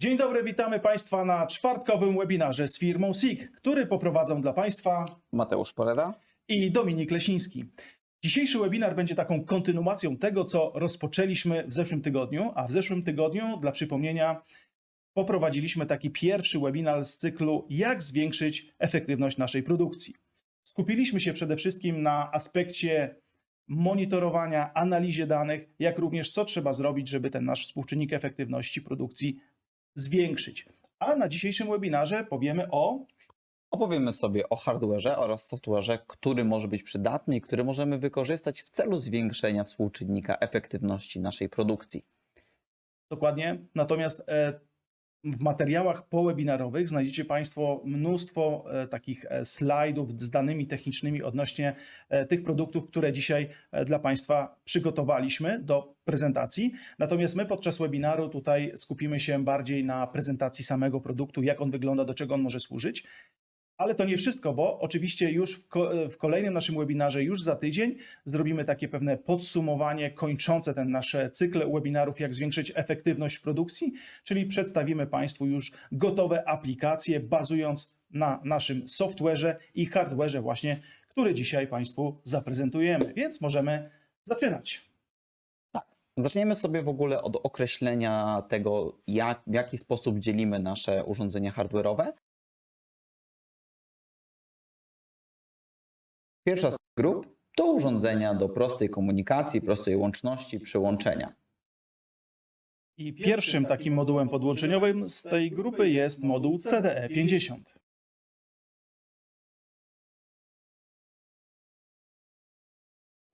Dzień dobry, witamy Państwa na czwartkowym webinarze z firmą SIG, który poprowadzą dla Państwa Mateusz Poreda. i Dominik Lesiński. Dzisiejszy webinar będzie taką kontynuacją tego, co rozpoczęliśmy w zeszłym tygodniu, a w zeszłym tygodniu, dla przypomnienia, poprowadziliśmy taki pierwszy webinar z cyklu Jak zwiększyć efektywność naszej produkcji. Skupiliśmy się przede wszystkim na aspekcie monitorowania, analizie danych, jak również co trzeba zrobić, żeby ten nasz współczynnik efektywności produkcji zwiększyć. A na dzisiejszym webinarze powiemy o Opowiemy sobie o hardware'ze oraz software'ze, który może być przydatny i który możemy wykorzystać w celu zwiększenia współczynnika efektywności naszej produkcji. Dokładnie. Natomiast e, w materiałach powebinarowych znajdziecie Państwo mnóstwo e, takich e, slajdów z danymi technicznymi odnośnie e, tych produktów, które dzisiaj dla Państwa przygotowaliśmy do prezentacji. Natomiast my podczas webinaru tutaj skupimy się bardziej na prezentacji samego produktu, jak on wygląda, do czego on może służyć. Ale to nie wszystko, bo oczywiście już w, ko- w kolejnym naszym webinarze, już za tydzień, zrobimy takie pewne podsumowanie kończące ten nasz cykl webinarów, jak zwiększyć efektywność produkcji, czyli przedstawimy Państwu już gotowe aplikacje, bazując na naszym software'ze i hardware'ze właśnie, który dzisiaj Państwu zaprezentujemy. Więc możemy zaczynać. Zaczniemy sobie w ogóle od określenia tego, jak, w jaki sposób dzielimy nasze urządzenia hardware'owe. Pierwsza z grup to urządzenia do prostej komunikacji, prostej łączności, przyłączenia. I pierwszym takim modułem podłączeniowym z tej grupy jest moduł CDE 50.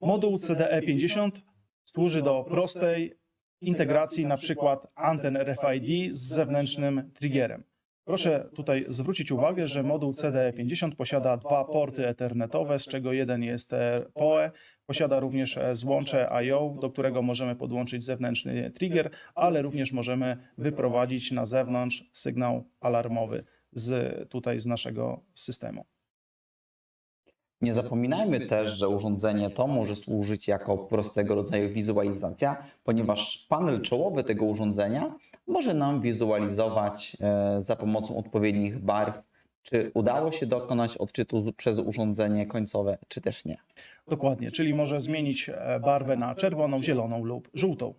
Moduł CDE 50 służy do prostej integracji przykład anten RFID z zewnętrznym triggerem. Proszę tutaj zwrócić uwagę, że moduł CDE50 posiada dwa porty ethernetowe, z czego jeden jest PoE. Posiada również złącze I/O, do którego możemy podłączyć zewnętrzny trigger, ale również możemy wyprowadzić na zewnątrz sygnał alarmowy z tutaj z naszego systemu. Nie zapominajmy też, że urządzenie to może służyć jako prostego rodzaju wizualizacja, ponieważ panel czołowy tego urządzenia może nam wizualizować e, za pomocą odpowiednich barw, czy udało się dokonać odczytu przez urządzenie końcowe, czy też nie. Dokładnie, czyli może zmienić e, barwę na czerwoną, zieloną lub żółtą.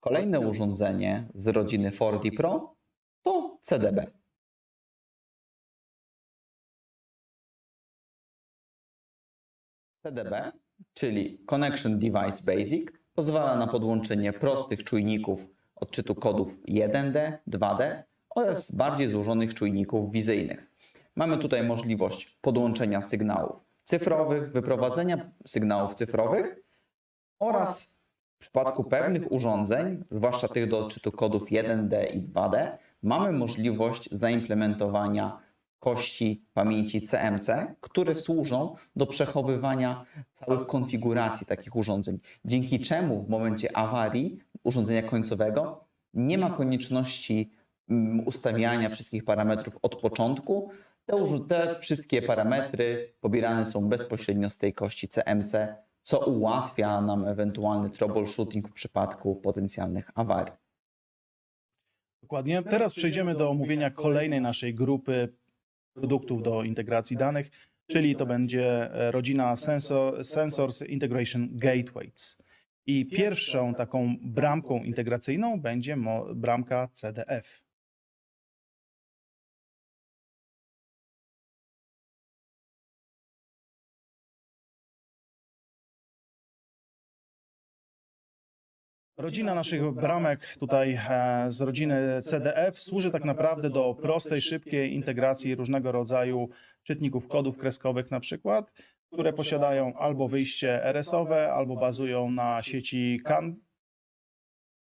Kolejne urządzenie z rodziny 4D Pro to CDB. CDB, czyli Connection Device Basic, pozwala na podłączenie prostych czujników odczytu kodów 1D, 2D oraz bardziej złożonych czujników wizyjnych. Mamy tutaj możliwość podłączenia sygnałów cyfrowych, wyprowadzenia sygnałów cyfrowych oraz w przypadku pewnych urządzeń, zwłaszcza tych do odczytu kodów 1D i 2D, mamy możliwość zaimplementowania kości pamięci CMC, które służą do przechowywania całych konfiguracji takich urządzeń, dzięki czemu w momencie awarii urządzenia końcowego nie ma konieczności mm, ustawiania wszystkich parametrów od początku. Te, te wszystkie parametry pobierane są bezpośrednio z tej kości CMC, co ułatwia nam ewentualny troubleshooting w przypadku potencjalnych awarii. Dokładnie. Teraz przejdziemy do omówienia kolejnej naszej grupy produktów do integracji danych, czyli to będzie e, rodzina sensor, Sensors Integration Gateways. I pierwszą taką bramką integracyjną będzie bramka CDF. Rodzina naszych bramek tutaj e, z rodziny CDF służy tak naprawdę do prostej, szybkiej integracji różnego rodzaju czytników kodów kreskowych na przykład, które posiadają albo wyjście RS-owe, albo bazują na sieci CAN,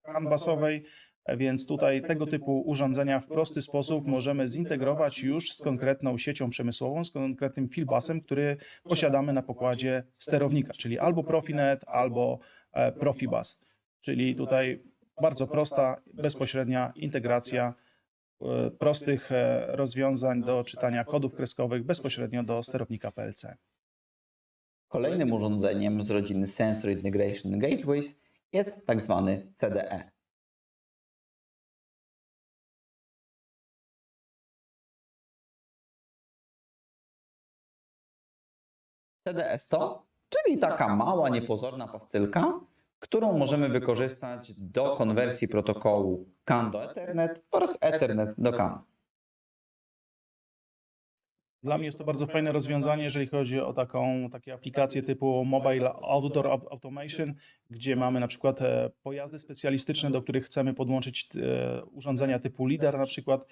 CAN basowej, e, więc tutaj tego typu urządzenia w prosty sposób możemy zintegrować już z konkretną siecią przemysłową, z konkretnym filbusem, który posiadamy na pokładzie sterownika, czyli albo Profinet, albo e, Profibus. Czyli tutaj bardzo prosta, bezpośrednia integracja e, prostych e, rozwiązań do czytania kodów kreskowych bezpośrednio do sterownika PLC. Kolejnym urządzeniem z rodziny Sensor Integration Gateways jest tak tzw. CDE. CDE 100, czyli taka mała, niepozorna pastylka, którą możemy wykorzystać do konwersji protokołu CAN do Ethernet oraz Ethernet do CAN. Dla mnie jest to bardzo fajne rozwiązanie, jeżeli chodzi o taką, takie aplikacje typu Mobile Outdoor Au- Automation, gdzie mamy na przykład e, pojazdy specjalistyczne, do których chcemy podłączyć e, urządzenia typu LIDAR na przykład,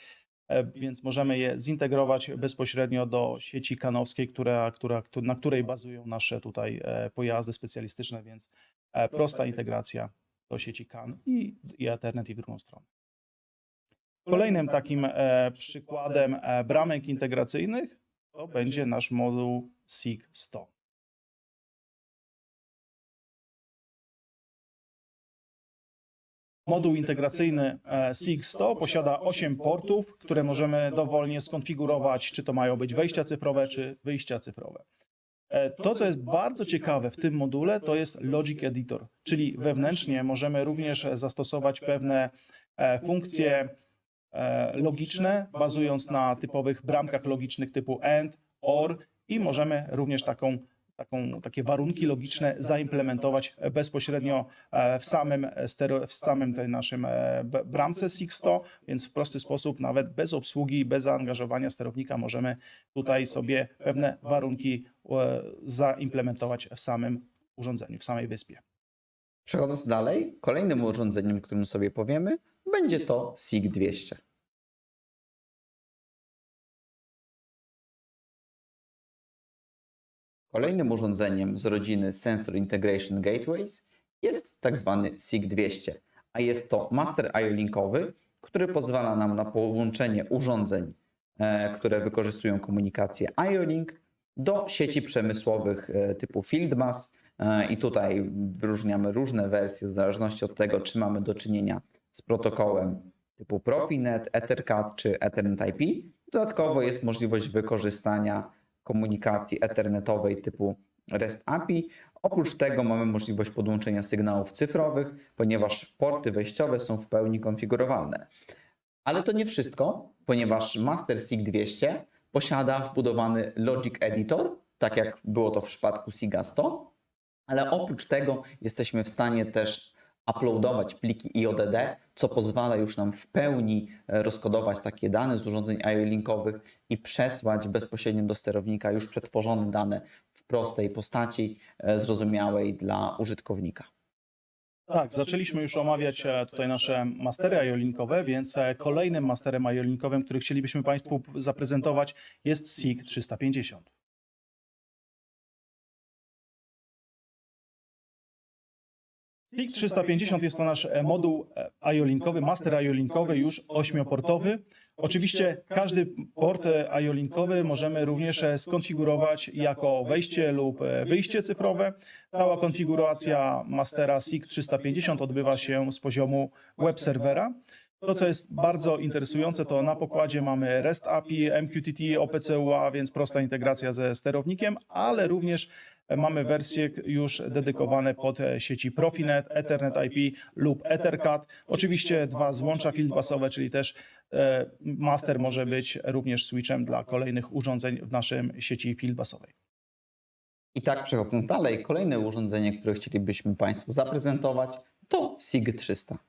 e, więc możemy je zintegrować bezpośrednio do sieci kanowskiej, która, która, któ- na której bazują nasze tutaj pojazdy specjalistyczne, więc prosta integracja do sieci CAN i, Ethernet i w drugą stronę. Kolejnym takim przykładem bramek integracyjnych to będzie nasz moduł SIG 100. Moduł integracyjny e, SIG 100 posiada 8 portów, które możemy dowolnie skonfigurować, czy to mają być wejścia cyfrowe, czy wyjścia cyfrowe. E, To, co jest bardzo ciekawe w tym module, to jest Logic Editor, czyli wewnętrznie możemy również zastosować pewne e, funkcje logiczne, bazując na typowych bramkach logicznych typu AND, OR i możemy również taką, taką, takie warunki logiczne zaimplementować bezpośrednio e, w samym, w samym tej naszym e, bramce SIG100, więc w prosty sposób, nawet bez obsługi, bez zaangażowania sterownika możemy tutaj sobie pewne warunki e, zaimplementować w samym urządzeniu, w samej wyspie. Przechodząc dalej, kolejnym urządzeniem, którym sobie powiemy, będzie to SIG200. Kolejnym urządzeniem z rodziny Sensor Integration Gateways jest tak zwany SIG200, a jest to master IO linkowy, który pozwala nam na połączenie urządzeń, e, które wykorzystują komunikację IO-Link do sieci przemysłowych e, typu Fieldbus e, i tutaj wyróżniamy różne wersje w zależności od tego, czy mamy do czynienia z protokołem typu Profinet, Ethercat czy Ethernet IP. Dodatkowo jest możliwość wykorzystania komunikacji ethernetowej typu REST API. Oprócz tego mamy możliwość podłączenia sygnałów cyfrowych, ponieważ porty wejściowe są w pełni konfigurowalne. Ale to nie wszystko, ponieważ Master SIG 200 posiada wbudowany Logic Editor, tak jak było to w przypadku SIGA 100, ale oprócz tego jesteśmy w stanie też uploadować pliki IODD, co pozwala już nam w pełni e, rozkodować takie dane z urządzeń IO-linkowych i przesłać bezpośrednio do sterownika już przetworzone dane w prostej postaci, e, zrozumiałej dla użytkownika. Tak, zaczęliśmy już omawiać e, tutaj nasze mastery IO-linkowe, więc kolejnym masterem IO-linkowym, który chcielibyśmy Państwu zaprezentować jest SIG 350. SIG 350 jest to nasz e, moduł e, IO-linkowy, master IO-linkowy, już ośmioportowy. Oczywiście każdy port e, IO-linkowy możemy również e, skonfigurować jako wejście lub e, wyjście cyfrowe. Cała konfiguracja mastera SIG 350 odbywa się z poziomu web serwera. To, co jest bardzo interesujące, to na pokładzie mamy REST API, MQTT, OPCUA, więc prosta integracja ze sterownikiem, ale również mamy wersje już dedykowane pod sieci Profinet, Ethernet IP lub Ethercat. Oczywiście dwa złącza fieldbusowe, czyli też e, master może być również switchem dla kolejnych urządzeń w naszym sieci fieldbusowej. I tak przechodząc dalej, kolejne urządzenie, które chcielibyśmy Państwu zaprezentować to SIG 300.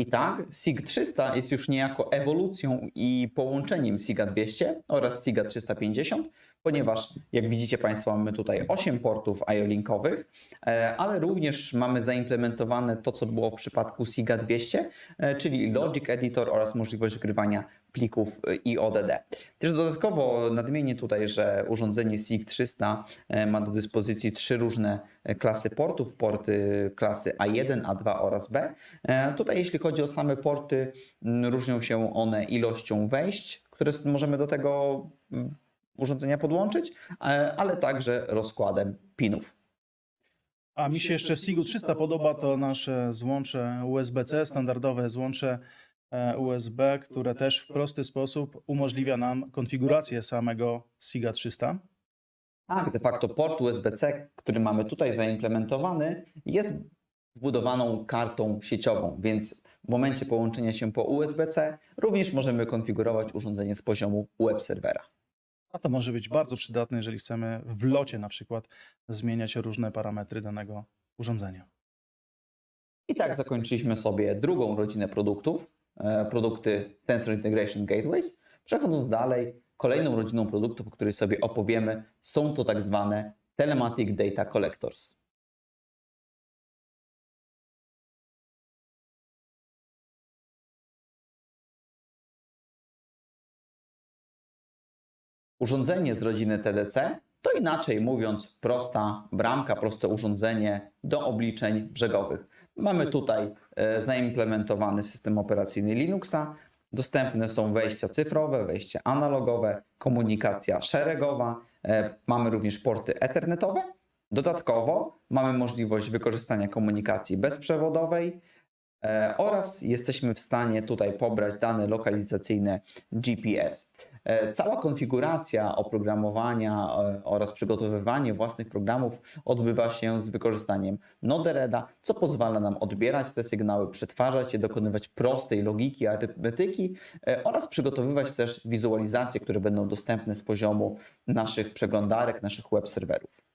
I tak, SIG 300 jest już niejako ewolucją i połączeniem SIGA 200 oraz SIGA 350, ponieważ jak widzicie Państwo mamy tutaj 8 portów IO-linkowych, e, ale również mamy zaimplementowane to, co było w przypadku SIGA 200, e, czyli Logic Editor oraz możliwość wgrywania plików e, IODD. Też dodatkowo nadmienię tutaj, że urządzenie SIG 300 e, ma do dyspozycji trzy różne e, klasy portów, porty klasy A1, A2 oraz B. E, Tutaj jeśli chodzi o same porty, m, różnią się one ilością wejść, które możemy do tego mm, urządzenia podłączyć, e, ale także rozkładem pinów. A mi się jeszcze w SIG-u 300 podoba to nasze złącze USB-C, standardowe złącze USB, które też w prosty sposób umożliwia nam konfigurację samego SIGA 300. Tak, de facto port USB-C, który mamy tutaj zaimplementowany, jest wbudowaną kartą sieciową, więc W momencie połączenia się po USB-C również możemy konfigurować urządzenie z poziomu web serwera. A to może być bardzo przydatne, jeżeli chcemy w locie na przykład zmieniać różne parametry danego urządzenia. I tak zakończyliśmy sobie drugą rodzinę produktów, e, produkty Sensor Integration Gateways. Przechodząc dalej, kolejną rodziną produktów, o której sobie opowiemy, są to tak zwane Telematic Data Collectors. Urządzenie z rodziny TDC to inaczej mówiąc prosta bramka, proste urządzenie do obliczeń brzegowych. Mamy tutaj e, zaimplementowany system operacyjny Linuxa. Dostępne są wejścia cyfrowe, wejścia analogowe, komunikacja szeregowa. e, Mamy również porty ethernetowe. Dodatkowo mamy możliwość wykorzystania komunikacji bezprzewodowej e, oraz jesteśmy w stanie tutaj pobrać dane lokalizacyjne GPS. E, Cała konfiguracja oprogramowania e, oraz przygotowywanie własnych programów odbywa się z wykorzystaniem Node-REDa, co pozwala nam odbierać te sygnały, przetwarzać je, dokonywać prostej logiki, arytmetyki e, oraz przygotowywać też wizualizacje, które będą dostępne z poziomu naszych przeglądarek, naszych web serwerów.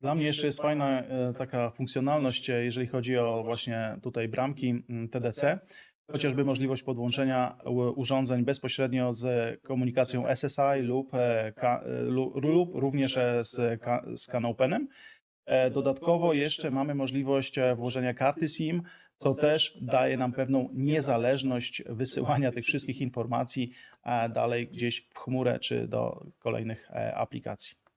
Dla mnie jeszcze jest fajna e, taka funkcjonalność, e, jeżeli chodzi o właśnie tutaj bramki mm, TDC, chociażby możliwość podłączenia urządzeń bezpośrednio z komunikacją SSI lub, e, lub również z, z CanOpenem. Dodatkowo jeszcze mamy możliwość włożenia karty SIM, co też daje nam pewną niezależność wysyłania tych wszystkich informacji dalej gdzieś w chmurę czy do kolejnych aplikacji.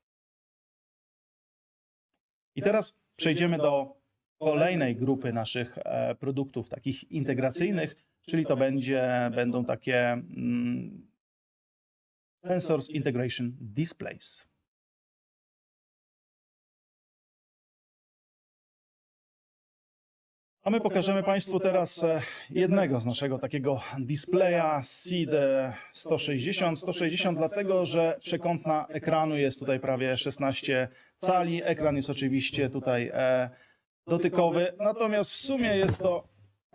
I teraz przejdziemy do kolejnej grupy naszych e, produktów takich integracyjnych, czyli to będzie, będą takie mm, Sensors Integration Displays. A my pokażemy Państwu teraz e, jednego z naszego takiego displaya SEED 160. 160 dlatego, że przekątna ekranu jest tutaj prawie 16 cali. Ekran jest oczywiście tutaj e, dotykowy, natomiast w sumie jest to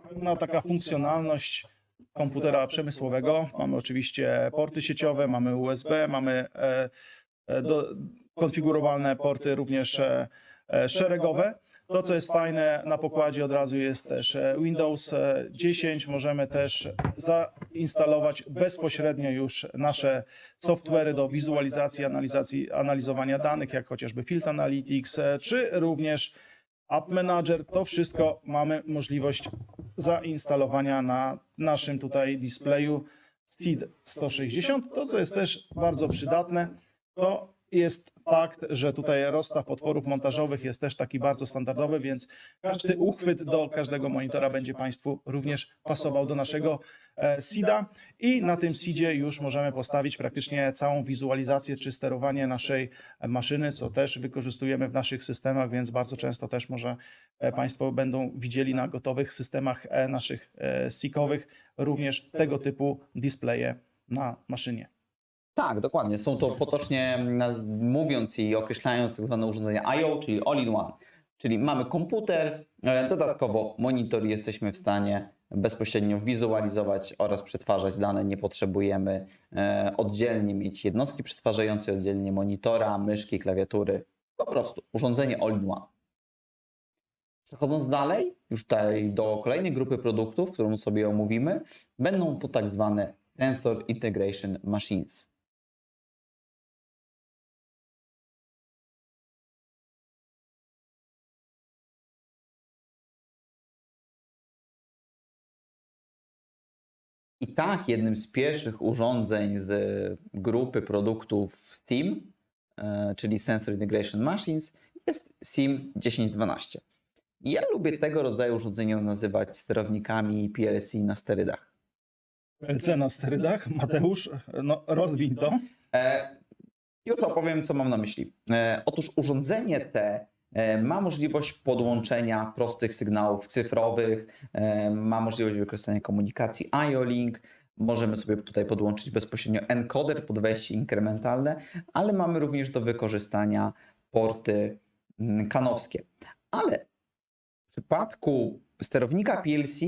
pewna taka funkcjonalność komputera przemysłowego. Mamy oczywiście porty sieciowe, mamy USB, mamy e, e, do, konfigurowalne porty również e, szeregowe. To, co jest fajne na pokładzie od razu jest też e, Windows e, 10. Możemy też zainstalować bezpośrednio już nasze software'y do wizualizacji, analizacji, analizowania danych, jak chociażby Field Analytics, e, czy również App Manager. To wszystko mamy możliwość zainstalowania na naszym tutaj displayu SEED 160. To, co jest też bardzo przydatne, to jest fakt, że tutaj rozstaw potworów montażowych jest też taki bardzo standardowy, więc każdy uchwyt do każdego monitora będzie Państwu również pasował do naszego e, SIDA i na tym SIDzie już możemy postawić praktycznie całą wizualizację czy sterowanie naszej maszyny, co też wykorzystujemy w naszych systemach, więc bardzo często też może e, Państwo będą widzieli na gotowych systemach e, naszych e, SIG-owych również tego typu displeje na maszynie. Tak, dokładnie. Są to potocznie mówiąc i określając tak zwane urządzenia I.O., czyli all-in-one. Czyli mamy komputer, e, dodatkowo monitor jesteśmy w stanie bezpośrednio wizualizować oraz przetwarzać dane. Nie potrzebujemy e, oddzielnie mieć jednostki przetwarzającej, oddzielnie monitora, myszki, klawiatury. Po prostu urządzenie all-in-one. Przechodząc dalej, już tutaj do kolejnej grupy produktów, którą sobie omówimy, będą to tak zwane Sensor Integration Machines. Tak, jednym z pierwszych urządzeń z grupy produktów SIM, e, czyli Sensor Integration Machines, jest SIM 1012. I Ja lubię tego rodzaju urządzenia nazywać sterownikami PLC na sterydach. PLC na sterydach. Mateusz, no rozwiń to. E, już opowiem, co mam na myśli. E, otóż urządzenie te e, ma możliwość podłączenia prostych sygnałów cyfrowych, e, ma możliwość wykorzystania komunikacji IO-Link. Możemy sobie tutaj podłączyć bezpośrednio encoder pod wejście inkrementalne, ale mamy również do wykorzystania porty mm, kanowskie. Ale w przypadku sterownika PLC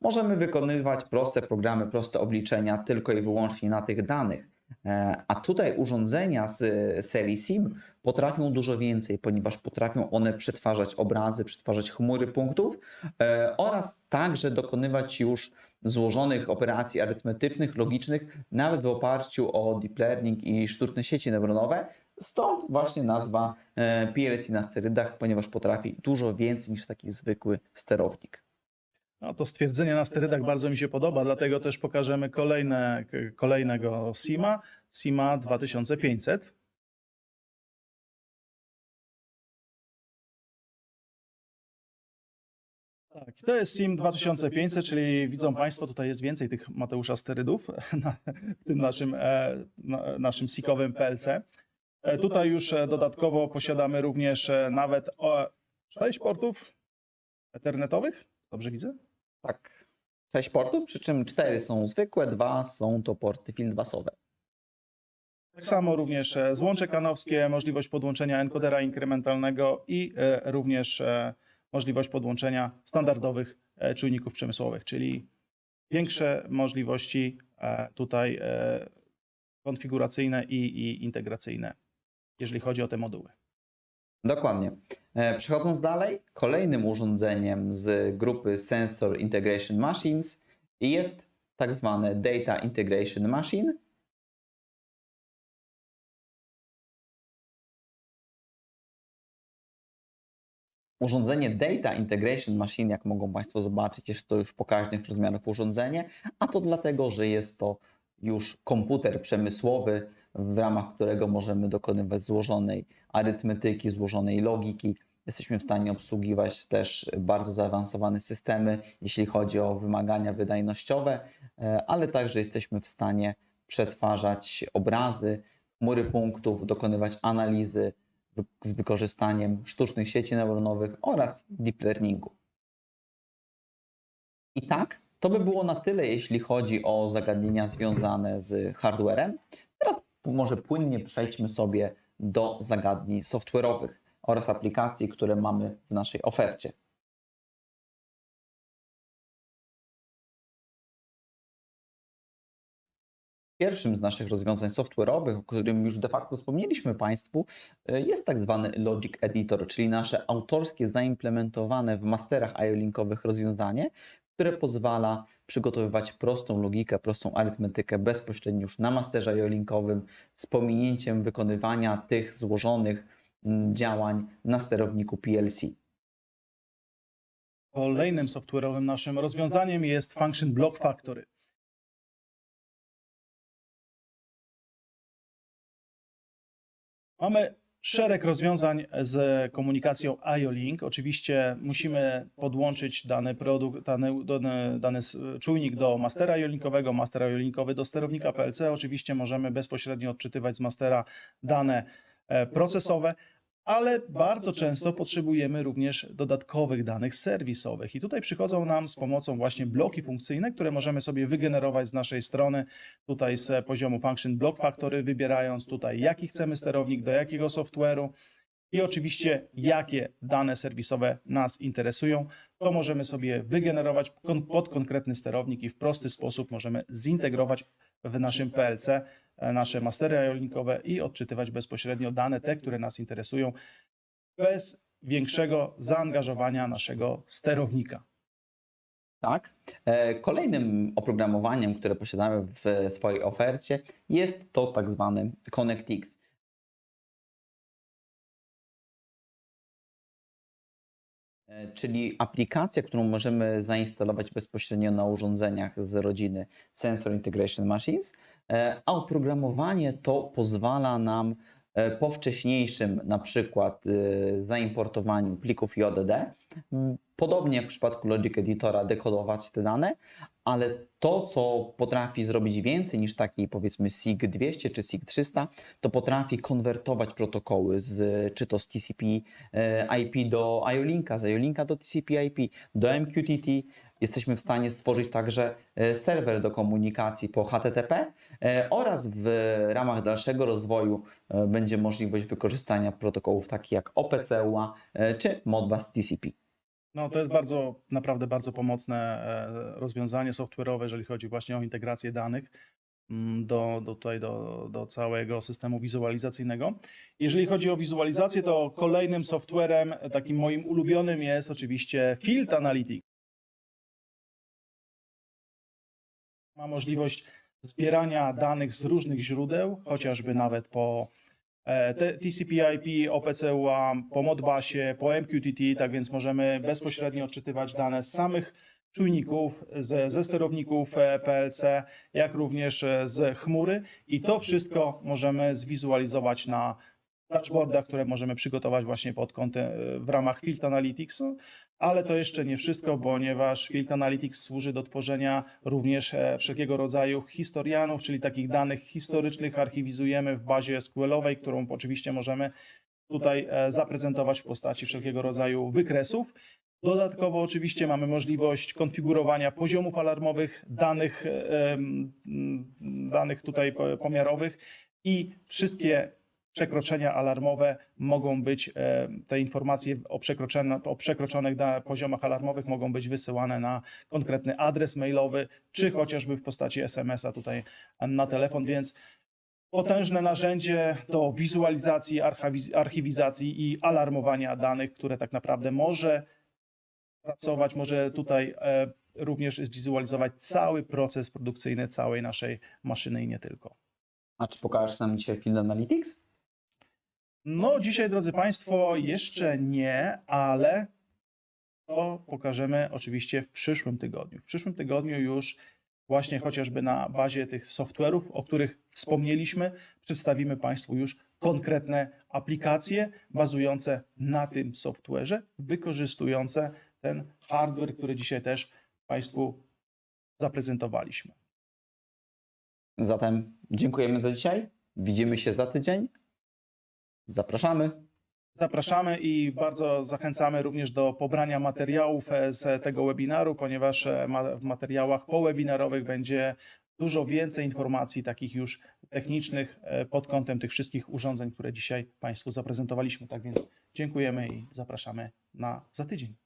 możemy wykonywać proste programy, proste obliczenia tylko i wyłącznie na tych danych. E, A tutaj urządzenia z serii SIM potrafią dużo więcej, ponieważ potrafią one przetwarzać obrazy, przetwarzać chmury punktów e, oraz także dokonywać już złożonych operacji arytmetycznych, logicznych, nawet w oparciu o deep learning i sztuczne sieci neuronowe. Stąd właśnie nazwa e, PLC na sterydach, ponieważ potrafi dużo więcej niż taki zwykły sterownik. No, to stwierdzenie na sterydach bardzo mi się podoba, dlatego też pokażemy kolejne, kolejnego SIMA, SIMA 2500. Tak, to jest SIM 2500, czyli widzą Państwo, tutaj jest więcej tych Mateusza sterydów na, w tym naszym, e, na, naszym SIK-owym PLC. E, Tutaj już e, dodatkowo posiadamy również nawet o, 6 portów ethernetowych, dobrze widzę? Tak. Sześć portów, przy czym cztery są zwykłe, dwa są to porty fieldbusowe. Tak samo również e, złącze kanowskie, możliwość podłączenia enkodera inkrementalnego i e, również e, możliwość podłączenia standardowych czujników przemysłowych, czyli większe możliwości tutaj konfiguracyjne i, i integracyjne, jeżeli chodzi o te moduły. Dokładnie. E, Przechodząc dalej, kolejnym urządzeniem z grupy Sensor Integration Machines jest tak zwane Data Integration Machine. Urządzenie Data Integration Machine, jak mogą Państwo zobaczyć, jest to już pokaźnych rozmiarów urządzenie, a to dlatego, że jest to już komputer przemysłowy, w ramach którego możemy dokonywać złożonej arytmetyki, złożonej logiki. Jesteśmy w stanie obsługiwać też bardzo zaawansowane systemy, jeśli chodzi o wymagania wydajnościowe, e, ale także jesteśmy w stanie przetwarzać obrazy, chmury punktów, dokonywać analizy z wykorzystaniem sztucznych sieci neuronowych oraz deep learningu. I tak, to by było na tyle, jeśli chodzi o zagadnienia związane z hardwarem. Może płynnie przejdźmy sobie do zagadnień software'owych oraz aplikacji, które mamy w naszej ofercie. Pierwszym z naszych rozwiązań software'owych, o którym już de facto wspomnieliśmy Państwu, y, jest tak zwany Logic Editor, czyli nasze autorskie, zaimplementowane w masterach IO-linkowych rozwiązanie, które pozwala przygotowywać prostą logikę, prostą arytmetykę bezpośrednio już na masterze IO-linkowym z pominięciem wykonywania tych złożonych mm, działań na sterowniku PLC. Kolejnym software'owym naszym rozwiązaniem jest Function Block Factory. Mamy szereg rozwiązań z komunikacją IO-Link. Oczywiście musimy podłączyć dany produkt, dany, dany, dany czujnik do mastera IO-Linkowego, master IO-Linkowy do sterownika PLC. Oczywiście możemy bezpośrednio odczytywać z mastera dane e, procesowe, ale bardzo często potrzebujemy również dodatkowych danych serwisowych. I tutaj przychodzą nam z pomocą właśnie bloki funkcyjne, które możemy sobie wygenerować z naszej strony, tutaj z poziomu Function Block Factory, wybierając tutaj jaki chcemy sterownik, do jakiego software'u i oczywiście jakie dane serwisowe nas interesują. To możemy sobie wygenerować pod konkretny sterownik i w prosty sposób możemy zintegrować w naszym PLC nasze mastery IO-linkowe i odczytywać bezpośrednio dane te, które nas interesują, bez większego zaangażowania naszego sterownika. Tak. E, Kolejnym oprogramowaniem, które posiadamy w swojej ofercie, jest to tak zwany ConnectX. E, Czyli aplikacja, którą możemy zainstalować bezpośrednio na urządzeniach z rodziny Sensor Integration Machines, e, a oprogramowanie to pozwala nam e, po wcześniejszym na przykład e, zaimportowaniu plików JDD, podobnie jak w przypadku Logic Editora, dekodować te dane, ale to, co potrafi zrobić więcej niż taki powiedzmy SIG 200 czy SIG 300, to potrafi konwertować protokoły z, czy to z TCP e, IP do IO-Linka, z IO-Linka do TCP IP, do MQTT. Jesteśmy w stanie stworzyć także e, serwer do komunikacji po HTTP e, oraz w ramach dalszego rozwoju będzie możliwość wykorzystania protokołów takich jak OPCUA czy Modbus TCP. No, to jest bardzo, naprawdę bardzo pomocne e, rozwiązanie software'owe, jeżeli chodzi właśnie o integrację danych mm, do, do, tutaj do, do całego systemu wizualizacyjnego. Jeżeli chodzi o wizualizację, to kolejnym softwarem, e, takim moim ulubionym jest oczywiście Field Analytics. Ma możliwość zbierania danych z różnych źródeł, chociażby nawet po TCP/IP, OPC-UA, po Modbusie, po MQTT, tak więc możemy bezpośrednio odczytywać dane z samych czujników, ze, ze sterowników e, PLC, jak również e, z chmury. I to wszystko możemy zwizualizować na dashboardach, które możemy przygotować właśnie pod kątem e, w ramach Field Analyticsu, ale to jeszcze nie wszystko, ponieważ Field Analytics służy do tworzenia również e, wszelkiego rodzaju historianów, czyli takich danych historycznych archiwizujemy w bazie SQL-owej, którą oczywiście możemy tutaj e, zaprezentować w postaci wszelkiego rodzaju wykresów. Dodatkowo oczywiście mamy możliwość konfigurowania poziomów alarmowych, danych, e, danych tutaj po- pomiarowych i wszystkie przekroczenia alarmowe mogą być, e, te informacje o, o przekroczonych poziomach alarmowych mogą być wysyłane na konkretny adres mailowy, czy chociażby w postaci SMS-a tutaj na telefon, więc potężne narzędzie do wizualizacji, archiwiz- archiwizacji i alarmowania danych, które tak naprawdę może pracować, może tutaj e, również zwizualizować cały proces produkcyjny całej naszej maszyny i nie tylko. A czy pokażesz nam dzisiaj Field Analytics? No, dzisiaj, drodzy Państwo, jeszcze nie, ale to pokażemy oczywiście w przyszłym tygodniu. W przyszłym tygodniu już właśnie chociażby na bazie tych software'ów, o których wspomnieliśmy, przedstawimy Państwu już konkretne aplikacje bazujące na tym software'ze, wykorzystujące ten hardware, który dzisiaj też Państwu zaprezentowaliśmy. Zatem dziękujemy za dzisiaj. Widzimy się za tydzień. Zapraszamy. Zapraszamy i bardzo zachęcamy również do pobrania materiałów z tego webinaru, ponieważ e, w materiałach powebinarowych będzie dużo więcej informacji takich już technicznych e, pod kątem tych wszystkich urządzeń, które dzisiaj Państwu zaprezentowaliśmy. Tak więc dziękujemy i zapraszamy na za tydzień.